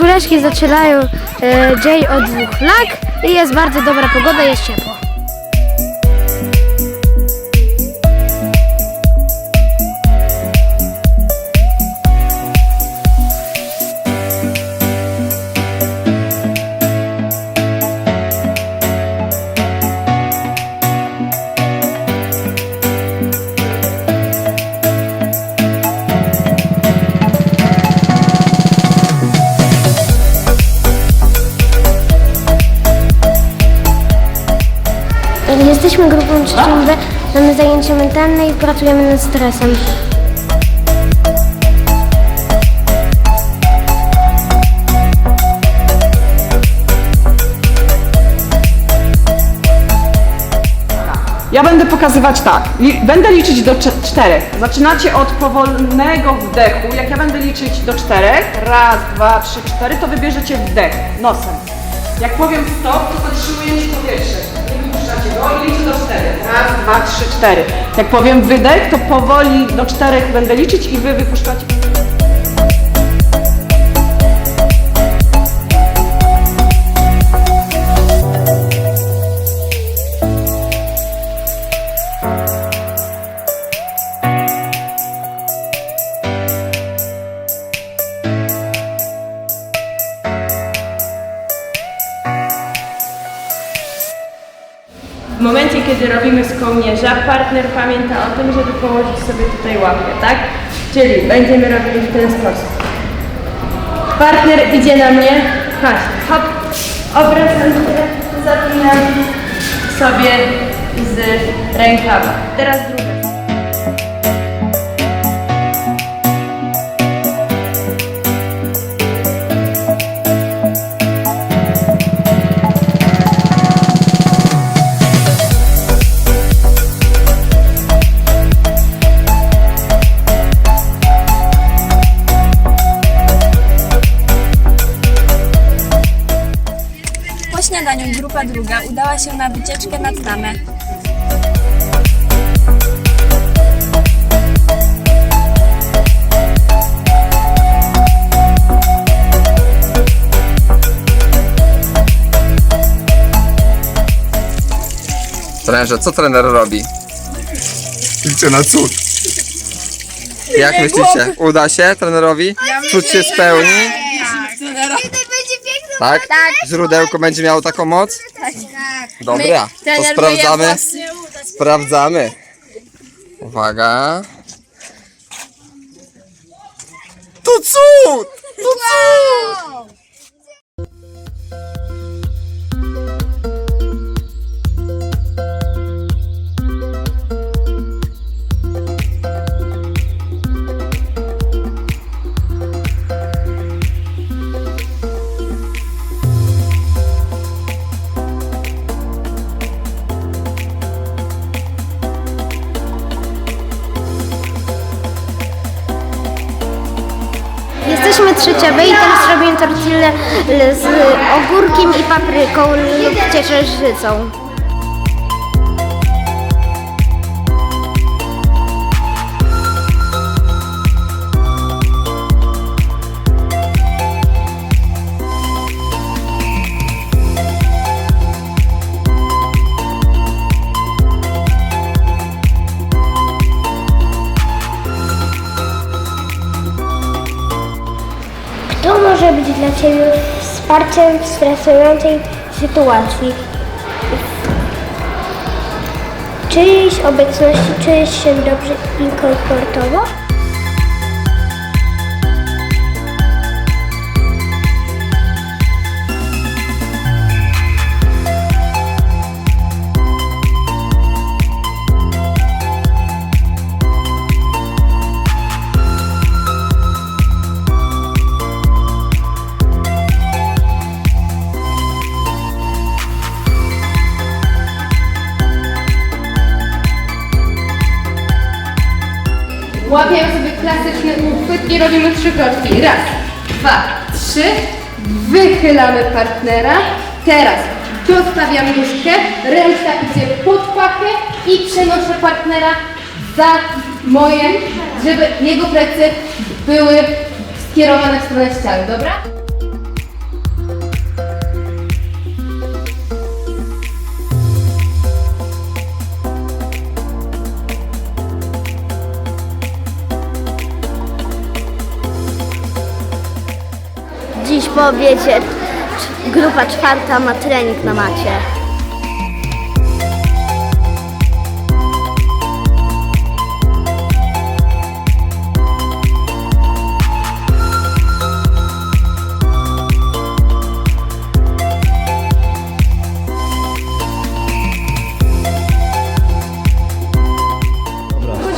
Czwóreczki zaczynają e, dzień od dwóch lag i jest bardzo dobra pogoda, jest ciepło. Jesteśmy grupą trzecią B, mamy zajęcia mentalne i pracujemy nad stresem. Ja będę pokazywać tak. Będę liczyć do czterech. Zaczynacie od powolnego wdechu. Jak ja będę liczyć do czterech, raz, dwa, trzy, cztery, to wybierzecie wdech nosem. Jak powiem stop, to zatrzymujecie powietrze. I liczę do czterech. Raz, dwa, trzy, cztery. Jak powiem wydech, to powoli do czterech będę liczyć i wy wypuszczacie. Kiedy robimy z kołnierza, partner pamięta o tym, żeby położyć sobie tutaj łapkę, tak? Czyli będziemy robili w ten sposób. Partner idzie na mnie, patrz, hop, obracam się, zapinam sobie z rękawa. Teraz druga. Się na wycieczkę nad Tamę. Trenerze, co trener robi? Liczę na cud. Jak myślicie? Uda się trenerowi? Cud się spełni? Tak? Tak. Źródełko będzie miało taką moc? Tak. Dobra, to sprawdzamy. Sprawdzamy. Uwaga. To cud! To cud! Z ogórkiem i papryką lub ciecierzycą. Ciebie wsparciem w stresującej sytuacji? W czyjejś obecności czujesz się dobrze i komfortowo? Klasyczny uchwyt i robimy trzy kroczki. Raz, dwa, trzy. Wychylamy partnera. Teraz dostawiam nóżkę, ręka idzie pod pachę i przenoszę partnera za moje, żeby jego plecy były skierowane w stronę ściany, dobra? Po obiedzie grupa czwarta ma trening na macie.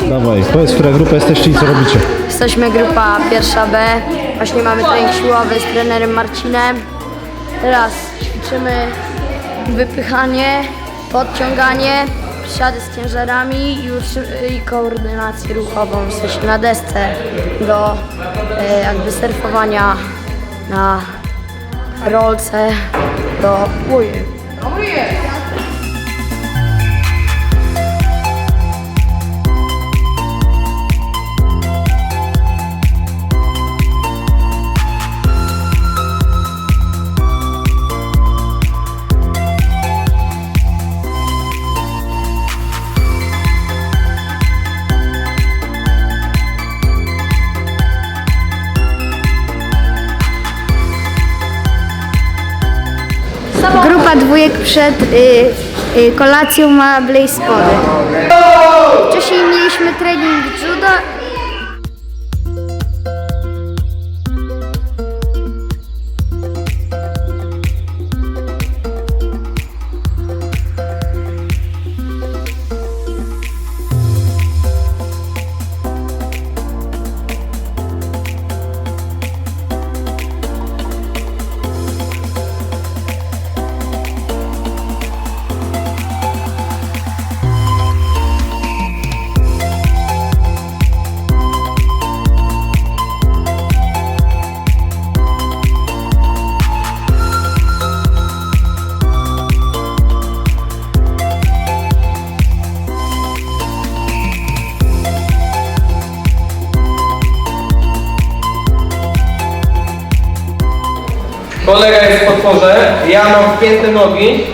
Dawaj, powiedz, która grupa jesteście i co robicie? Jesteśmy grupa pierwsza B. Właśnie mamy trening siłowy z trenerem Marcinem. Teraz ćwiczymy wypychanie, podciąganie, siady z ciężarami już i koordynację ruchową, w sensie na desce do e, jakby surfowania na rolce do dwójek przed y, y, kolacją ma blaze spody. Wcześniej mieliśmy trening judo. Potworze, ja mam wpięte nogi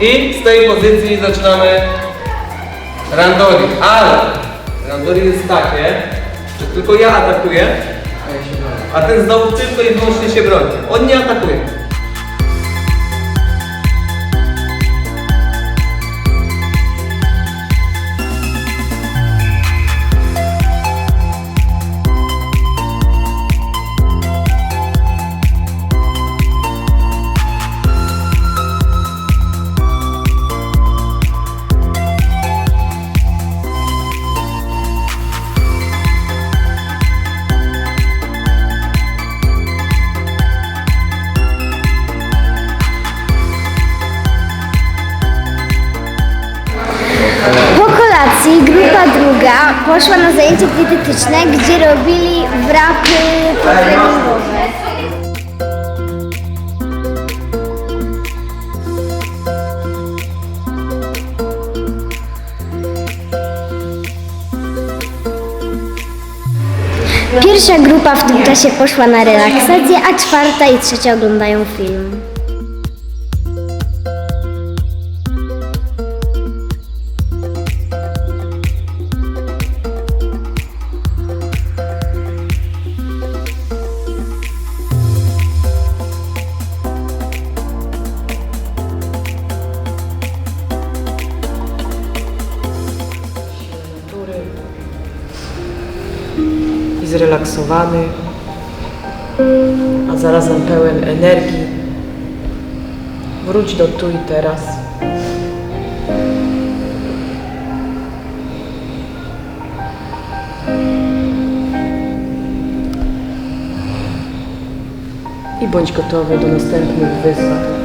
i z tej pozycji zaczynamy randori. Ale randori jest takie, że tylko ja atakuję, a ten znowu tylko i wyłącznie się broni. On nie atakuje. Kolacji grupa druga poszła na zajęcia dietetyczne, gdzie robili wrapy potreningowe. Pierwsza grupa w tym czasie poszła na relaksację, a czwarta i trzecia oglądają film. Zrelaksowany, a zarazem pełen energii. Wróć do tu i teraz. I bądź gotowy do następnych wyzwań.